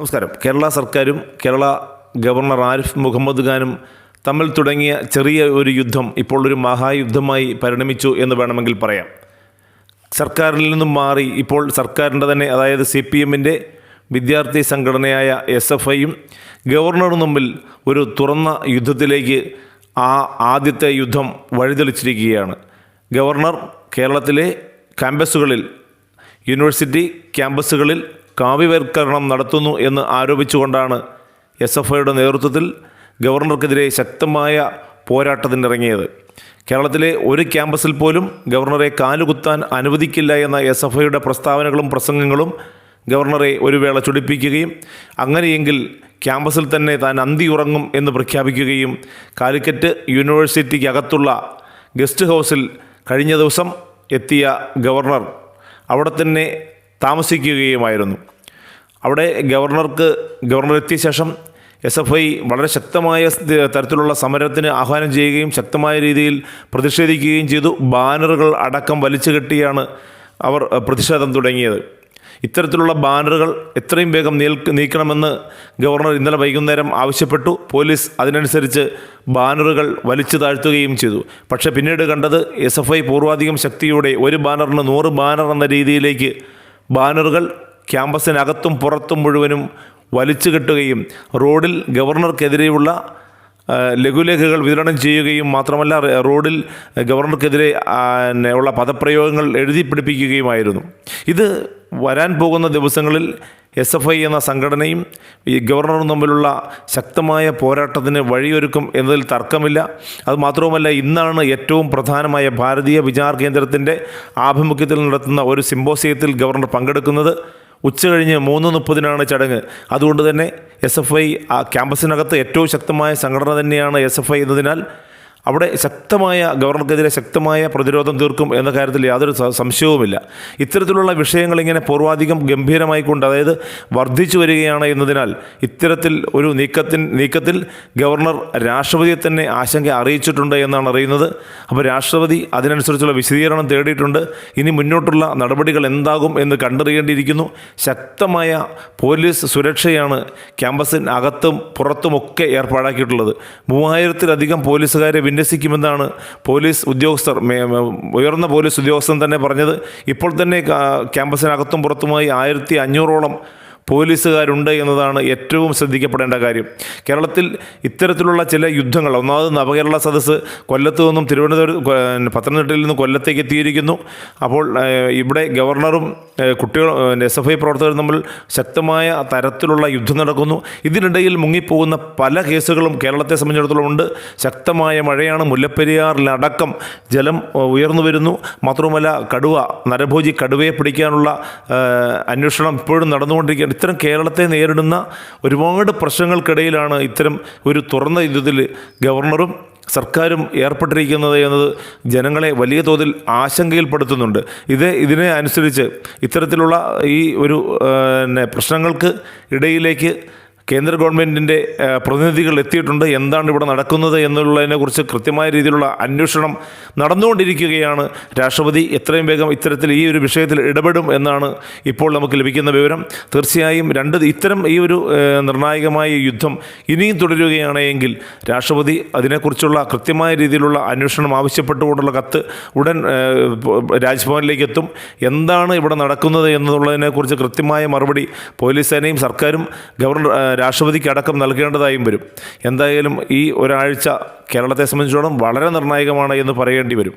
നമസ്കാരം. കേരള സർക്കാരും കേരള ഗവർണർ ആരിഫ് മുഹമ്മദ് ഖാനും തമ്മിൽ തുടങ്ങിയ ചെറിയ ഒരു യുദ്ധം ഇപ്പോൾ ഒരു മഹായുദ്ധമായി പരിണമിച്ചു എന്ന് വേണമെങ്കിൽ പറയാം. സർക്കാരിൽ നിന്നും മാറി ഇപ്പോൾ സർക്കാരിന്റെ തന്നെ അതായത് സി പി എമ്മിന്റെ വിദ്യാർത്ഥി സംഘടനയായ എസ് എഫ് ഐയും ഗവർണറും തമ്മിൽ ഒരു തുറന്ന യുദ്ധത്തിലേക്ക് ആ ആദ്യത്തെ യുദ്ധം വഴിതെളിച്ചിരിക്കുകയാണ്. ഗവർണർ കേരളത്തിലെ ക്യാമ്പസുകളിൽ യൂണിവേഴ്സിറ്റി ക്യാമ്പസുകളിൽ കാവ്യവൽക്കരണം നടത്തുന്നു എന്ന് ആരോപിച്ചുകൊണ്ടാണ് എസ് എഫ് ഐയുടെ നേതൃത്വത്തിൽ ഗവർണർക്കെതിരെ ശക്തമായ പോരാട്ടത്തിനിറങ്ങിയത്. കേരളത്തിലെ ഒരു ക്യാമ്പസിൽ പോലും ഗവർണറെ കാലുകുത്താൻ അനുവദിക്കില്ല എന്ന എസ് എഫ് ഐയുടെ പ്രസ്താവനകളും പ്രസംഗങ്ങളും ഗവർണറെ ഒരു വേള ചൊടിപ്പിക്കുകയും അങ്ങനെയെങ്കിൽ ക്യാമ്പസിൽ തന്നെ താൻ അന്തി ഉറങ്ങും എന്ന് പ്രഖ്യാപിക്കുകയും കാലിക്കറ്റ് യൂണിവേഴ്സിറ്റിക്കകത്തുള്ള ഗസ്റ്റ് ഹൗസിൽ കഴിഞ്ഞ ദിവസം എത്തിയ ഗവർണർ. അവിടെ തന്നെ താമസിക്കുകയുമായിരുന്നു. അവിടെ ഗവർണർക്ക് ഗവർണർ എത്തിയ ശേഷം എസ് എഫ് ഐ വളരെ ശക്തമായ തരത്തിലുള്ള സമരത്തിന് ആഹ്വാനം ചെയ്യുകയും ശക്തമായ രീതിയിൽ പ്രതിഷേധിക്കുകയും ചെയ്തു. ബാനറുകൾ അടക്കം വലിച്ചു കെട്ടിയാണ് അവർ പ്രതിഷേധം തുടങ്ങിയത്. ഇത്തരത്തിലുള്ള ബാനറുകൾ എത്രയും വേഗം നീക്കണമെന്ന് ഗവർണർ ഇന്നലെ വൈകുന്നേരം ആവശ്യപ്പെട്ടു. പോലീസ് അതിനനുസരിച്ച് ബാനറുകൾ വലിച്ചു താഴ്ത്തുകയും ചെയ്തു. പക്ഷേ പിന്നീട് കണ്ടത് എസ് എഫ് ഐ പൂർവാധികം ശക്തിയോടെ ഒരു ബാനറിന് നൂറ് ബാനർ എന്ന രീതിയിലേക്ക് ബാനറുകൾ ക്യാമ്പസിനകത്തും പുറത്തും മുഴുവനും വലിച്ചു കെട്ടുകയും റോഡിൽ ഗവർണർക്കെതിരെയുള്ള ലഘുലേഖകൾ വിതരണം ചെയ്യുകയും മാത്രമല്ല റോഡിൽ ഗവർണർക്കെതിരെ ഉള്ള പദപ്രയോഗങ്ങൾ എഴുതി പിടിപ്പിക്കുകയുമായിരുന്നു. ഇത് വരാൻ പോകുന്ന ദിവസങ്ങളിൽ എസ് എഫ് ഐ എന്ന സംഘടനയും ഈ ഗവർണറും തമ്മിലുള്ള ശക്തമായ പോരാട്ടത്തിന് വഴിയൊരുക്കും എന്നതിൽ തർക്കമില്ല. അതുമാത്രവുമല്ല ഇന്നാണ് ഏറ്റവും പ്രധാനമായ ഭാരതീയ വിചാർ കേന്ദ്രത്തിന്റെ ആഭിമുഖ്യത്തിൽ നടത്തുന്ന ഒരു സിമ്പോസിയത്തിൽ ഗവർണർ പങ്കെടുക്കുന്നത്. ഉച്ച കഴിഞ്ഞ് മൂന്ന് മുപ്പതിനാണ് ചടങ്ങ്. അതുകൊണ്ട് തന്നെ എസ് എഫ് ഐ ആ ക്യാമ്പസിനകത്ത് ഏറ്റവും ശക്തമായ സംഘടന തന്നെയാണ് എസ് എഫ് ഐ എന്നതിനാൽ അവിടെ ശക്തമായ ഗവർണർക്കെതിരെ ശക്തമായ പ്രതിരോധം തീർക്കും എന്ന കാര്യത്തിൽ യാതൊരു സംശയവുമില്ല. ഇത്തരത്തിലുള്ള വിഷയങ്ങൾ ഇങ്ങനെ പൂർവാധികം ഗംഭീരമായിക്കൊണ്ട് അതായത് വർദ്ധിച്ചു വരികയാണ് എന്നതിനാൽ ഇത്തരത്തിൽ ഒരു നീക്കത്തിൻ നീക്കത്തിൽ ഗവർണർ രാഷ്ട്രപതിയെ തന്നെ ആശങ്ക അറിയിച്ചിട്ടുണ്ട് എന്നാണ് അറിയുന്നത്. അപ്പോൾ രാഷ്ട്രപതി അതിനനുസരിച്ചുള്ള വിശദീകരണം തേടിയിട്ടുണ്ട്. ഇനി മുന്നോട്ടുള്ള നടപടികൾ എന്താകും എന്ന് കണ്ടറിയേണ്ടിയിരിക്കുന്നു. ശക്തമായ പോലീസ് സുരക്ഷയാണ് ക്യാമ്പസിന് അകത്തും പുറത്തുമൊക്കെ ഏർപ്പാടാക്കിയിട്ടുള്ളത്. മൂവായിരത്തിലധികം പോലീസുകാരെ വിന്യസിക്കുമെന്നാണ് പോലീസ് ഉദ്യോഗസ്ഥർ ഉയർന്ന പോലീസ് ഉദ്യോഗസ്ഥൻ തന്നെ പറഞ്ഞത്. ഇപ്പോൾ തന്നെ ക്യാമ്പസിനകത്തും പുറത്തുമായി ആയിരത്തി അഞ്ഞൂറോളം പോലീസുകാരുണ്ട് എന്നതാണ് ഏറ്റവും ശ്രദ്ധിക്കപ്പെടേണ്ട കാര്യം. കേരളത്തിൽ ഇത്തരത്തിലുള്ള ചില യുദ്ധങ്ങൾ ഒന്നാമത് നവകേരള സദസ്സ് കൊല്ലത്തു നിന്നും തിരുവനന്തപുരം പത്തനംതിട്ടയിൽ നിന്നും കൊല്ലത്തേക്ക് എത്തിയിരിക്കുന്നു. അപ്പോൾ ഇവിടെ ഗവർണറും കുട്ടികൾ എസ് എഫ് ഐ പ്രവർത്തകരും തമ്മിൽ ശക്തമായ തരത്തിലുള്ള യുദ്ധം നടക്കുന്നു. ഇതിനിടയിൽ മുങ്ങിപ്പോകുന്ന പല കേസുകളും കേരളത്തെ സംബന്ധിച്ചിടത്തോളം ഉണ്ട്. ശക്തമായ മഴയാണ്. മുല്ലപ്പെരിയാറിലടക്കം ജലം ഉയർന്നു വരുന്നു. മാത്രവുമല്ല കടുവ നരഭോജി കടുവയെ പിടിക്കാനുള്ള അന്വേഷണം ഇപ്പോഴും നടന്നുകൊണ്ടിരിക്കുകയാണ്. ഇത്തരം കേരളത്തെ നേരിടുന്ന ഒരുപാട് പ്രശ്നങ്ങൾക്കിടയിലാണ് ഇത്തരം ഒരു തുറന്ന യുദ്ധത്തിൽ ഗവർണറും സർക്കാരും ഏർപ്പെട്ടിരിക്കുന്നത് എന്നത് ജനങ്ങളെ വലിയ തോതിൽ ആശങ്കയിൽപ്പെടുത്തുന്നുണ്ട്. ഇത് ഇതിനെ അനുസരിച്ച് ഇത്തരത്തിലുള്ള ഈ ഒരു പ്രശ്നങ്ങൾക്ക് ഇടയിലേക്ക് കേന്ദ്ര ഗവൺമെന്റിന്റെ പ്രതിനിധികൾ എത്തിയിട്ടുണ്ട്. എന്താണ് ഇവിടെ നടക്കുന്നത് എന്നുള്ളതിനെക്കുറിച്ച് കൃത്യമായ രീതിയിലുള്ള അന്വേഷണം നടന്നുകൊണ്ടിരിക്കുകയാണ്. രാഷ്ട്രപതി എത്രയും വേഗം ഇത്തരത്തിൽ ഈ ഒരു വിഷയത്തിൽ ഇടപെടും എന്നാണ് ഇപ്പോൾ നമുക്ക് ലഭിക്കുന്ന വിവരം. തീർച്ചയായും രണ്ട് ഇത്തരം ഈ ഒരു നിർണായകമായ യുദ്ധം ഇനിയും തുടരുകയാണെങ്കിൽ രാഷ്ട്രപതി അതിനെക്കുറിച്ചുള്ള കൃത്യമായ രീതിയിലുള്ള അന്വേഷണം ആവശ്യപ്പെട്ടുകൊണ്ടുള്ള കത്ത് ഉടൻ രാജ്ഭവനിലേക്ക് എത്തും. എന്താണ് ഇവിടെ നടക്കുന്നത് എന്നുള്ളതിനെക്കുറിച്ച് കൃത്യമായ മറുപടി പോലീസ് സേനയും സർക്കാരും ഗവർണർ രാഷ്ട്രപതിക്ക് അടക്കം നൽകേണ്ടതായും വരും. എന്തായാലും ഈ ഒരാഴ്ച കേരളത്തെ സംബന്ധിച്ചിടത്തോളം വളരെ നിർണായകമാണ് എന്ന് പറയേണ്ടി വരും.